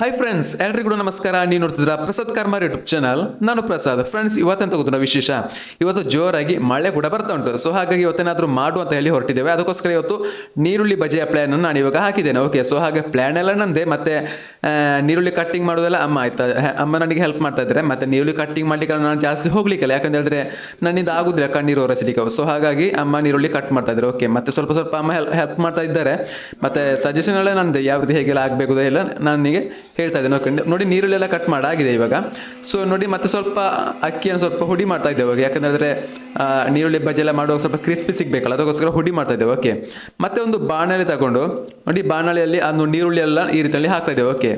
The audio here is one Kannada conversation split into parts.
ಹಾಯ್ ಫ್ರೆಂಡ್ಸ್ ಎಲ್ರಿಗೂ ನಮಸ್ಕಾರ. ನೀವು ನೋಡ್ತಿದ್ರ ಪ್ರಸಾದ್ ಕರ್ಮಾರ್ ಯೂಟ್ಯೂಬ್ ಚಾನಲ್ ನಾನು ಪ್ರಸಾದ್. ಫ್ರೆಂಡ್ಸ್ ಇವತ್ತೆಂತ ನಾವು ವಿಶೇಷ? ಇವತ್ತು ಜೋರಾಗಿ ಮಳೆ ಕೂಡ ಬರ್ತಾ ಉಂಟು. ಸೊ ಹಾಗಾಗಿ ಇವತ್ತೇನಾದರೂ ಮಾಡು ಅಂತ ಹೇಳಿ ಹೊರಟಿದ್ದೇವೆ. ಅದಕ್ಕೋಸ್ಕರ ಇವತ್ತು ನೀರುಳ್ಳಿ ಬಜೆಯ ಪ್ಲಾನ್ ಅನ್ನು ನಾನು ಇವಾಗ ಹಾಕಿದ್ದೇನೆ. ಓಕೆ ಸೊ ಹಾಗೆ ಪ್ಲಾನ್ ಎಲ್ಲ ನಂದೆ. ಮತ್ತೆ ನೀರುಳ್ಳಿ ಕಟ್ಟಿಂಗ್ ಮಾಡೋದೆಲ್ಲ ಅಮ್ಮ ಆಯ್ತಾ? ಅಮ್ಮ ನನಗೆ ಹೆಲ್ಪ್ ಮಾಡ್ತಾ ಇದ್ದಾರೆ. ಮತ್ತೆ ನೀರುಳ್ಳಿ ಕಟ್ಟಿಂಗ್ ಮಾಡ್ಲಿಕ್ಕೆ ನಾನು ಜಾಸ್ತಿ ಹೋಗ್ಲಿಕ್ಕಿಲ್ಲ. ಯಾಕಂತ ಹೇಳಿದ್ರೆ ನನ್ನಿಂದ ಆಗುದಿಲ್ಲ ಕಣ್ಣೀರು ಒರೆಸಲಿಕ್ಕೆ. ಸೊ ಹಾಗಾಗಿ ಅಮ್ಮ ನೀರುಳ್ಳಿ ಕಟ್ ಮಾಡ್ತಾ ಇದ್ದಾರೆ. ಓಕೆ ಮತ್ತೆ ಸ್ವಲ್ಪ ಸ್ವಲ್ಪ ಅಮ್ಮ ಹೆಲ್ಪ್ ಮಾಡ್ತಾ ಇದ್ದಾರೆ. ಮತ್ತೆ ಸಜೆಷನ್ ಎಲ್ಲ ನಂದೆ. ಯಾವ ರೀತಿ ಹೇಗೆಲ್ಲ ಆಗಬೇಕು ಎಲ್ಲ ನನಗೆ ಹೇಳ್ತಾ ಇದ್ದೆ ನೋಡಿ ನೀರುಳ್ಳಿ ಎಲ್ಲ ಕಟ್ ಮಾಡಾಗಿದೆ ಇವಾಗ. ಸೊ ನೋಡಿ, ಮತ್ತೆ ಸ್ವಲ್ಪ ಅಕ್ಕಿಯನ್ನು ಸ್ವಲ್ಪ ಹುಡಿ ಮಾಡ್ತಾ ಇದ್ದೇವೆ ಇವಾಗ. ಯಾಕಂದ್ರೆ ನೀರುಳ್ಳಿ ಬಜ್ಜಿ ಎಲ್ಲ ಮಾಡುವಾಗ ಸ್ವಲ್ಪ ಕ್ರಿಸ್ಪಿ ಸಿಗಬೇಕಲ್ಲ, ಅದಕ್ಕೋಸ್ಕರ ಹುಡಿ ಮಾಡ್ತಾ ಇದ್ದೇವೆ ಓಕೆ ಮತ್ತೆ ಒಂದು ಬಾಣಲೆ ತಗೊಂಡು, ನೋಡಿ, ಬಾಣಲೆಯಲ್ಲಿ ಅದು ನೀರುಳ್ಳಿ ಎಲ್ಲ ಈ ರೀತಿಯಲ್ಲಿ ಹಾಕ್ತಾ ಇದ್ದೇವೆ ಓಕೆ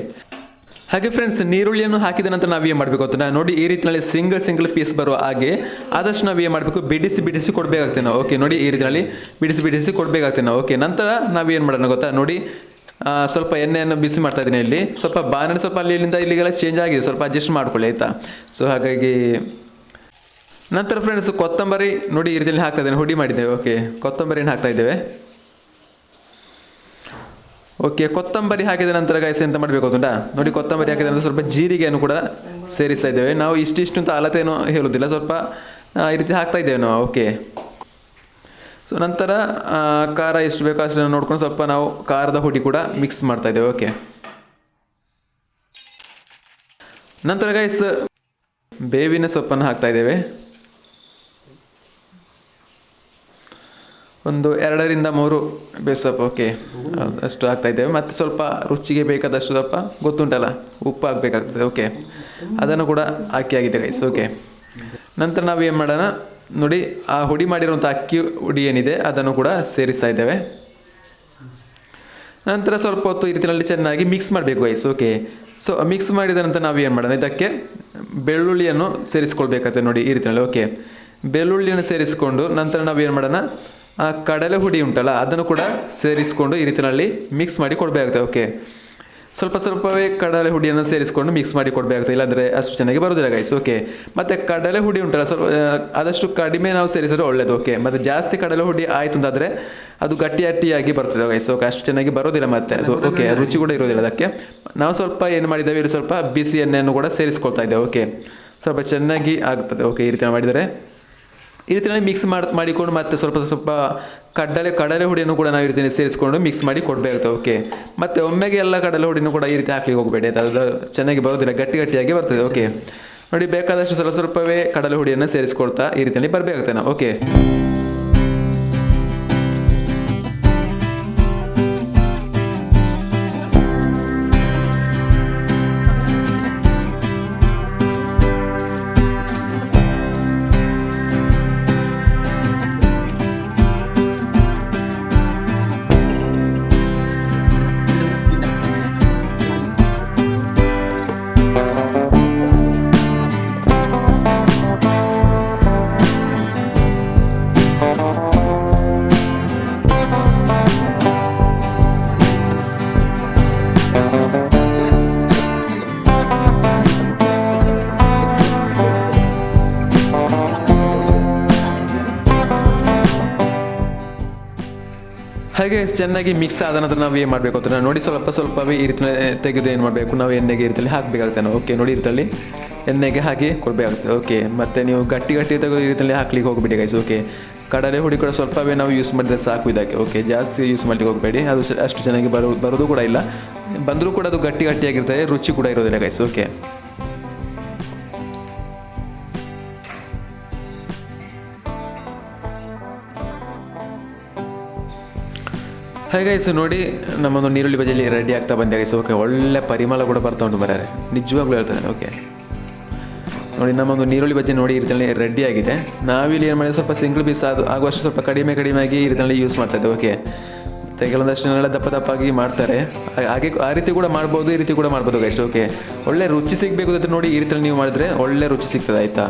ಹಾಗೆ ಫ್ರೆಂಡ್ಸ್ ನೀರುಳ್ಳಿಯನ್ನು ಹಾಕಿದ ನಂತರ ನಾವು ಏನು ಮಾಡಬೇಕು ಅಂತ ನೋಡಿ, ಈ ರೀತಿಯಲ್ಲಿ ಸಿಂಗಲ್ ಸಿಂಗಲ್ ಪೀಸ್ ಬರುವ ಹಾಗೆ ಆದಷ್ಟು ನಾವು ಏನು ಮಾಡಬೇಕು? ಬಿಡಿಸಿ ಬಿಡಿಸಿ ಕೊಡಬೇಕಾಗ್ತೇನೆ. ನಾವು ಓಕೆ ನೋಡಿ, ಈ ರೀತಿಯಲ್ಲಿ ಬಿಡಿಸಿ ಬಿಡಿಸಿ ಕೊಡಬೇಕಾಗ್ತೇನೆ. ನಾವು ಓಕೆ ನಂತರ ನಾವು ಏನು ಮಾಡೋಣ ಗೊತ್ತಾ? ನೋಡಿ ಸ್ವಲ್ಪ ಎಣ್ಣೆಯನ್ನು ಬಿಸಿ ಮಾಡ್ತಾ ಇದ್ದೀನಿ ಇಲ್ಲಿ. ಸ್ವಲ್ಪ ಬಾಣಲೆ ಸ್ವಲ್ಪ ಅಲ್ಲಿ ಇಲ್ಲಿಂದ ಇಲ್ಲಿಗೆಲ್ಲ ಚೇಂಜ್ ಆಗಿದೆ. ಸ್ವಲ್ಪ ಅಡ್ಜಸ್ಟ್ ಮಾಡ್ಕೊಳ್ಳಿ, ಆಯಿತಾ? ಸೊ ಹಾಗಾಗಿ ನಂತರ ಫ್ರೆಂಡ್ಸ್ ಕೊತ್ತಂಬರಿ ನೋಡಿ ಈ ರೀತಿಯಲ್ಲಿ ಹಾಕ್ತಾ ಇದ್ದೇನೆ. ಹುಡಿ ಮಾಡಿದ್ದೇವೆ ಓಕೆ ಕೊತ್ತಂಬರಿನ ಹಾಕ್ತಾ ಇದ್ದೇವೆ. ಓಕೆ ಕೊತ್ತಂಬರಿ ಹಾಕಿದ ನಂತರ ಗಾಯಸ ಎಂತ ಮಾಡಬೇಕು ಗೊತ್ತುಂಟಾ? ನೋಡಿ, ಕೊತ್ತಂಬರಿ ಹಾಕಿದ ನಂತರ ಸ್ವಲ್ಪ ಜೀರಿಗೆಯನ್ನು ಕೂಡ ಸೇರಿಸ್ತಾ ಇದ್ದೇವೆ. ನಾವು ಇಷ್ಟಿಷ್ಟು ಅಂತ ಅಳತೆಯನ್ನು ಹೇಳುವುದಿಲ್ಲ ಸ್ವಲ್ಪ ಈ ರೀತಿ ಹಾಕ್ತಾ ಇದ್ದೇವೆ ನಾವು ಓಕೆ ಸೊ ನಂತರ ಖಾರ ಎಷ್ಟು ಬೇಕೋ ಅಷ್ಟು ನೋಡ್ಕೊಂಡು ಸ್ವಲ್ಪ ನಾವು ಖಾರದ ಹುಡಿ ಕೂಡ ಮಿಕ್ಸ್ ಮಾಡ್ತಾ ಇದ್ದೇವೆ. ಓಕೆ ನಂತರ ಗೈಸ್ ಬೇವಿನ ಸೊಪ್ಪನ್ನು ಹಾಕ್ತಾ ಇದ್ದೇವೆ. ಒಂದು ಎರಡರಿಂದ ಮೂರು ಬೇಸಪ್ಪ ಓಕೆ ಅಷ್ಟು ಹಾಕ್ತಾ ಇದ್ದೇವೆ. ಮತ್ತು ಸ್ವಲ್ಪ ರುಚಿಗೆ ಬೇಕಾದಷ್ಟು ಸ್ವಲ್ಪ ಗೊತ್ತುಂಟಲ್ಲ, ಉಪ್ಪು ಹಾಕಬೇಕಾಗ್ತದೆ ಓಕೆ ಅದನ್ನು ಕೂಡ ಹಾಕಿ ಆಗಿದೆ ಗೈಸ್ ಓಕೆ ನಂತರ ನಾವು ಏನು ಮಾಡೋಣ? ನೋಡಿ, ಆ ಹುಡಿ ಮಾಡಿರುವಂಥ ಅಕ್ಕಿ ಹುಡಿ ಏನಿದೆ, ಅದನ್ನು ಕೂಡ ಸೇರಿಸ್ತಾ ಇದ್ದೇವೆ. ನಂತರ ಸ್ವಲ್ಪ ಹೊತ್ತು ಈ ರೀತಿಯಲ್ಲಿ ಚೆನ್ನಾಗಿ ಮಿಕ್ಸ್ ಮಾಡಬೇಕು ಐಸ್ ಓಕೆ ಸೊ ಮಿಕ್ಸ್ ಮಾಡಿದ ನಂತರ ನಾವು ಏನು ಮಾಡೋಣ, ಇದಕ್ಕೆ ಬೆಳ್ಳುಳ್ಳಿಯನ್ನು ಸೇರಿಸ್ಕೊಳ್ಬೇಕಾಗ್ತದೆ ನೋಡಿ ಈ ರೀತಿಯಲ್ಲಿ ಓಕೆ ಬೆಳ್ಳುಳ್ಳಿಯನ್ನು ಸೇರಿಸ್ಕೊಂಡು ನಂತರ ನಾವು ಏನು ಮಾಡೋಣ, ಆ ಕಡಲೆ ಹುಡಿ ಉಂಟಲ್ಲ, ಅದನ್ನು ಕೂಡ ಸೇರಿಸ್ಕೊಂಡು ಈ ರೀತಿಯಲ್ಲಿ ಮಿಕ್ಸ್ ಮಾಡಿ ಕೊಡಬೇಕಾಗ್ತದೆ ಓಕೆ ಸ್ವಲ್ಪ ಸ್ವಲ್ಪವೇ ಕಡಲೆ ಹುಡಿಯನ್ನು ಸೇರಿಸಿಕೊಂಡು ಮಿಕ್ಸ್ ಮಾಡಿ ಕೊಡಬೇಕಾಗ್ತದೆ ಇಲ್ಲಾಂದರೆ ಅಷ್ಟು ಚೆನ್ನಾಗಿ ಬರೋದಿಲ್ಲ ಗೈಸ್ ಓಕೆ ಮತ್ತು ಕಡಲೆ ಹುಡಿ ಉಂಟಲ್ಲ ಸ್ವಲ್ಪ ಆದಷ್ಟು ಕಡಿಮೆ ನಾವು ಸೇರಿಸಿದ್ರೆ ಒಳ್ಳೇದು. ಓಕೆ ಮತ್ತು ಜಾಸ್ತಿ ಕಡಲೆ ಹುಡಿ ಆಯಿತು ಅಂತಾದರೆ ಅದು ಗಟ್ಟಿ ಗಟ್ಟಿಯಾಗಿ ಬರ್ತದೆ ಗೈಸ್ ಓಕೆ ಅಷ್ಟು ಚೆನ್ನಾಗಿ ಬರೋದಿಲ್ಲ ಮತ್ತೆ. ಅದು ಓಕೆ ರುಚಿ ಕೂಡ ಇರೋದಿಲ್ಲ ಅದಕ್ಕೆ. ನಾವು ಸ್ವಲ್ಪ ಏನು ಮಾಡಿದ್ದೇವೆ ಇಲ್ಲಿ ಸ್ವಲ್ಪ ಬಿಸಿ ಎಣ್ಣೆಯನ್ನು ಕೂಡ ಸೇರಿಸ್ಕೊಳ್ತಾ ಇದ್ದೇವೆ. ಓಕೆ ಸ್ವಲ್ಪ ಚೆನ್ನಾಗಿ ಆಗ್ತದೆ. ಓಕೆ ಈ ರೀತಿ ಮಾಡಿದರೆ ಈ ರೀತಿಯಲ್ಲಿ ಮಿಕ್ಸ್ ಮಾಡಿ, ಮಾಡಿಕೊಂಡು ಮತ್ತೆ ಸ್ವಲ್ಪ ಸ್ವಲ್ಪ ಕಡಲೆ ಕಡಲೆ ಹುಡಿಯನ್ನು ಕೂಡ ನಾವು ಈ ರೀತಿ ಸೇರಿಸ್ಕೊಂಡು ಮಿಕ್ಸ್ ಮಾಡಿ ಕೊಡಬೇಕು ಓಕೆ ಮತ್ತೆ ಒಮ್ಮೆಗೆ ಎಲ್ಲ ಕಡಲೆ ಹುಡಿನೂ ಕೂಡ ಈ ರೀತಿ ಹಾಕ್ಲಿಕ್ಕೆ ಹೋಗಬೇಡಿ ಅದು ಚೆನ್ನಾಗಿ ಬರೋದಿಲ್ಲ, ಗಟ್ಟಿ ಗಟ್ಟಿಯಾಗಿ ಬರ್ತದೆ ಓಕೆ ನೋಡಿ, ಬೇಕಾದಷ್ಟು ಸ್ವಲ್ಪ ಸ್ವಲ್ಪವೇ ಕಡಲೆ ಹುಡಿಯನ್ನು ಸೇರಿಸ್ಕೊಳ್ತಾ ಈ ರೀತಿಯಲ್ಲಿ ಬರಬೇಕಾಗ್ತದೆ ನಾವು ಓಕೆ ಹಾಗೆ ಚೆನ್ನಾಗಿ ಮಿಕ್ಸ್ ಆದ ನಂತರ ನಾವು ಏನು ಮಾಡಬೇಕು ಅಂತ ನೋಡಿ, ಸ್ವಲ್ಪ ಸ್ವಲ್ಪವೇ ಈ ರೀತಿ ತೆಗೆದು ಏನು ಮಾಡಬೇಕು? ನಾವು ಎಣ್ಣೆಗೆ ಇರ್ತಲ್ಲಿ ನಾವು. ಓಕೆ ನೋಡಿ ಇರ್ತಲ್ಲಿ ಎಣ್ಣೆಗೆ ಹಾಕಿ ಕೊಡಬೇಕಾಗ್ತದೆ ಓಕೆ ಮತ್ತು ನೀವು ಗಟ್ಟಿ ಗಟ್ಟಿ ತೆಗೆದು ಈ ರೀತಿಯಲ್ಲಿ ಹಾಕ್ಲಿಕ್ಕೆ ಹೋಗಬೇಡಿ ಗೈಸ್ ಓಕೆ ಕಡಲೆ ಹುಡಿ ಕೂಡ ಸ್ವಲ್ಪವೇ ನಾವು ಯೂಸ್ ಮಾಡಿದ್ರೆ ಸಾಕು ಇದಕ್ಕೆ ಓಕೆ ಜಾಸ್ತಿ ಯೂಸ್ ಮಾಡಲಿಕ್ಕೆ ಹೋಗಬೇಡಿ. ಅದು ಅಷ್ಟು ಚೆನ್ನಾಗಿ ಬರೋ, ಬರೋದು ಕೂಡ ಇಲ್ಲ. ಬಂದರೂ ಕೂಡ ಅದು ಗಟ್ಟಿ ಗಟ್ಟಿಯಾಗಿರ್ತದೆ, ರುಚಿ ಕೂಡ ಇರೋದಿಲ್ಲ ಗೈಸ್ ಓಕೆ ಗೈಸ್ ನೋಡಿ, ನಮ್ಮೊಂದು ನೀರುಳ್ಳಿ ಬಜೆಯಲ್ಲಿ ರೆಡಿ ಆಗ್ತಾ ಬಂದೆ ಗೈಸ್ ಓಕೆ ಒಳ್ಳೆ ಪರಿಮಳ ಕೂಡ ಬರ್ತಾ ಉಂಟು ಮರ್ಯಾರೆ ನಿಜವಾಗ್ಲೂ ಹೇಳ್ತಾನೆ ಓಕೆ ನೋಡಿ, ನಮ್ಮೊಂದು ನೀರುಳ್ಳಿ ಬಜ್ಜಿ ನೋಡಿ ರೀತಿಯಲ್ಲಿ ರೆಡಿ ಆಗಿದೆ. ನಾವಿಲ್ಲಿ ಏನು ಮಾಡಿದ್ರೆ ಸ್ವಲ್ಪ ಸಿಂಗಲ್ ಪೀಸ್ ಅದು ಆಗುವಷ್ಟು ಸ್ವಲ್ಪ ಕಡಿಮೆ ಕಡಿಮೆ ಆಗಿ ಇರ್ತಾನೆ ಯೂಸ್ ಮಾಡ್ತಾ ಇದ್ದೆ ಓಕೆ ಮತ್ತೆ ಕೆಲವೊಂದಷ್ಟು ಜನ ದಪ್ಪ ದಪ್ಪಾಗಿ ಮಾಡ್ತಾರೆ. ಹಾಗೆ ಆ ರೀತಿ ಕೂಡ ಮಾಡ್ಬೋದು, ಈ ರೀತಿ ಕೂಡ ಮಾಡ್ಬೋದು ಗೈಸ್ ಓಕೆ ಒಳ್ಳೆ ರುಚಿ ಸಿಗಬೇಕು ಅಂತ ನೋಡಿ, ಈ ರೀತಿಯಲ್ಲಿ ನೀವು ಮಾಡಿದ್ರೆ ಒಳ್ಳೆ ರುಚಿ ಸಿಗ್ತದೆ, ಆಯ್ತಾ?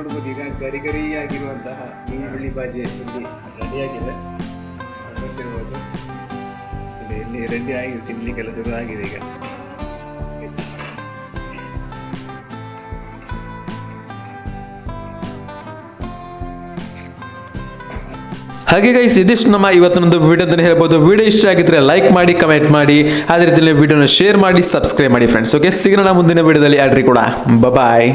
ನೋಡ್ಬೋದು ಈಗ ಗರಿ ಗರಿಯಾಗಿರುವಂತಹ ಈರುಳ್ಳಿ ಬಾಜಿ ಇಲ್ಲಿ ರೆಡಿಯಾಗಿದೆ ನೋಡ್ತಿರ್ಬೋದು ಇಲ್ಲಿ ಇಲ್ಲಿ ರೆಡಿ ಆಗಿದೆ ತಿನ್ನಲಿ ಕೆಲಸ ಆಗಿದೆ ಈಗ. ಹಾಗೆ ಗೈಸ್ ಇದಿಷ್ಟು ನಮ್ಮ ಇವತ್ತಿನೊಂದು ವಿಡಿಯೋ ಅಂತ ಹೇಳ್ಬೋದು. ವಿಡಿಯೋ ಇಷ್ಟ ಆಗಿದ್ರೆ ಲೈಕ್ ಮಾಡಿ ಕಮೆಂಟ್ ಮಾಡಿ. ಅದೇ ರೀತಿಯಲ್ಲಿ ವಿಡಿಯೋನ ಶೇರ್ ಮಾಡಿ ಸಬ್ಸ್ಕ್ರೈಬ್ ಮಾಡಿ ಫ್ರೆಂಡ್ಸ್ ಓಕೆ ಸಿಗೋಣ ಮುಂದಿನ ವಿಡಿಯೋದಲ್ಲಿ. ಆಡ್ರಿ ಕೂಡ. ಬಾಯ್